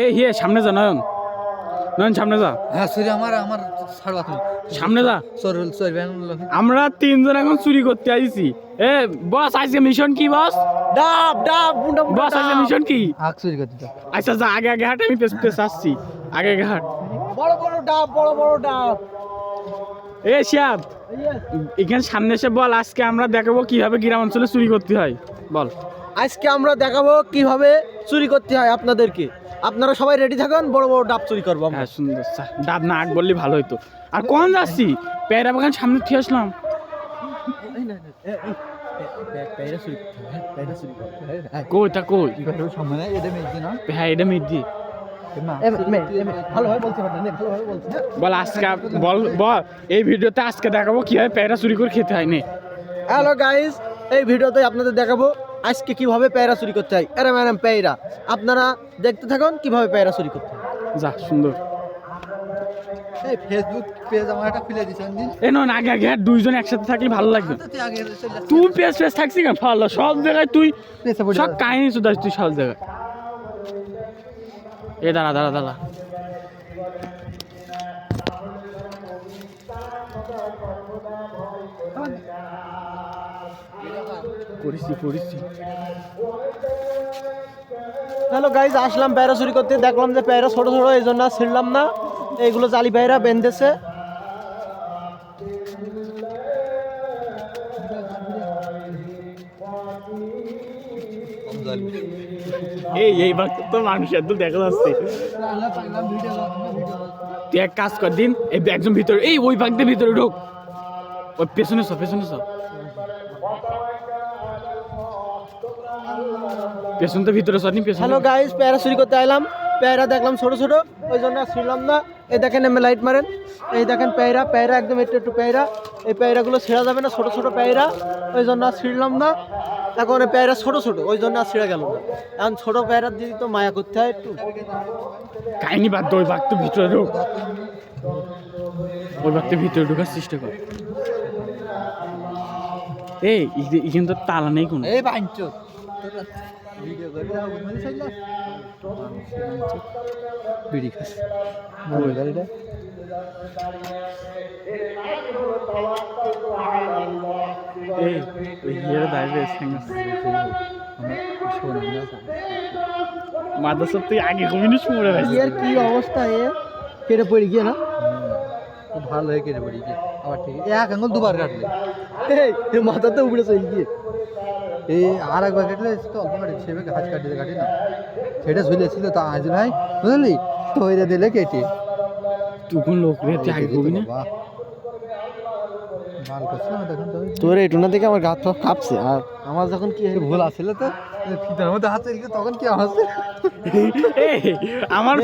এই হিয়ে সামনে যা নয়ন। নয়ন সামনে যা। হ্যাঁ সরি আমার আমার তুমি সামনে যা। আমরা তিনজন এখন চুরি করতে আইছি। এ বস আজকে মিশন কি বস? ডাব ডাব বস আজকে মিশন কি? আগ চুরি করতে আচ্ছা যা আগে আগে হাট আমি পেছ পেছ আসছি। আগে আগে হাট। বড় বড় ডাব বড় বড় ডাব। এ শিয়াব এখানে সামনে এসে বল আজকে আমরা দেখাবো কীভাবে গ্রাম অঞ্চলে চুরি করতে হয়। বল। আজকে আমরা দেখাবো কীভাবে চুরি করতে হয় আপনাদেরকে। আপনারা সবাই রেডি থাকুন বড় বড় ডাব চুরি করব আমরা। হ্যাঁ সুন্দর। ডাব না আগ বললে ভালো হইতো। আর কোন যাচ্ছি? পেয়ারা বাগান সামনে ঠিক আসলাম। হ্যাঁ। কই তা কই? এটা মেয়ে হ্যাঁ এটা মিট দি এ, মে- এ, মে- ভালোভাবে বলতে পারবেন না, ভালোভাবে বলতে হ্যাঁ। বল আজকে বল বল এই ভিডিওতে আজকে দেখাবো কীভাবে পেয়ারা চুরি করে খেতে হয় নে। হ্যালো গাইস এই ভিডিওতে আপনাদের দেখাবো আজকে কীভাবে পেয়ারা চুরি করতে হয়? এরম এরম পেয়ারা। আপনারা দেখতে থাকুন কীভাবে পেয়ারা চুরি করতে হয়। যা সুন্দর। এই ফেসবুক পেজ আমার একটা খুলে দিছেন দিন এ নন আগে আগে হাট দুইজন একসাথে থাকলে ভালো লাগবে। তুই আগে চলে তুই পেস পেস থাকছি কেন? ভালো সব জায়গায় তুই সব কাহিনী শুধাস তুই সব জায়গায়। এ দাঁড়া দাঁড়া দাঁড়া। করেছি করেছি। হ্যালো গাইজ আসলাম পেয়ারা চুরি করতে। দেখলাম যে প্যারা ছোট ছোট, এই জন্য ছিঁড়লাম না। এইগুলো জালি পেয়ারা বেঁধেছে। এই এই বাক্য তো মানুষের তো দেখা যাচ্ছে। তুই এক কাজ কর, দিন, এই একজন ভিতরে এই, ওই ভাগ ভিতরে ঢোক। ওই পেছনে সব পেছনে সব পেছন তো ভিতরে পেছনে হ্যালো গাইজ প্যারা চুরি করতে আইলাম। প্যারা দেখলাম ছোট ছোট ওই জন্য আর ছিঁড়লাম না। এই দেখেন এমনি লাইট মারেন। এই দেখেন পেয়ারা পেয়ারা একদম একটু একটু পেয়ারা। এই পেয়ারাগুলো ছেঁড়া যাবে না ছোট ছোট পেয়ারা। ওই জন্য আর ছিঁড়লাম না। এখন পেয়ারা ছোট ছোট ওই জন্য আর ছিঁড়ে গেল না। এখন ছোট পেয়ারার দিদি তো মায়া করতে হয় একটু। কাহিনি বাদ দে, ওই ভাগ তো ভিতরে ঢুক। ওই তো ভিতরে ঢোকার চেষ্টা কর। এই এখানে তো তালা নেই কোনো। এই বাঞ্চো ভিডিও করবি না মানে চাইলা বিড়ি খাস ওই। গাড়িটা এই ওই হিয়ারে দাঁড়িয়ে সঙ্গে মাথা সব তুই আগে কমিনি শুনে গেছিস এর কি অবস্থা এ কেটে পড়ে গিয়ে না খুব ভালো হয়ে কেটে পড়ি কি আবার ঠিক এক আঙুল দুবার কাটলে এই এ মাথাতে উপরে চলে গিয়ে এই আর একবার কাটলে তো অল্প কাটি সেভাবে হাত কাটিতে কাটি না। সেটা ঝুলেছিল তা আজ নাই। বুঝলি? তৈরে দিলে কেটে। তখন লোক না? তো। তোর এই টুনা থেকে আমার গাছ কাঁপছে? আর আমার যখন কি ভুল আসলে তো ফিতার মধ্যে হাত তখন কি আমার আমার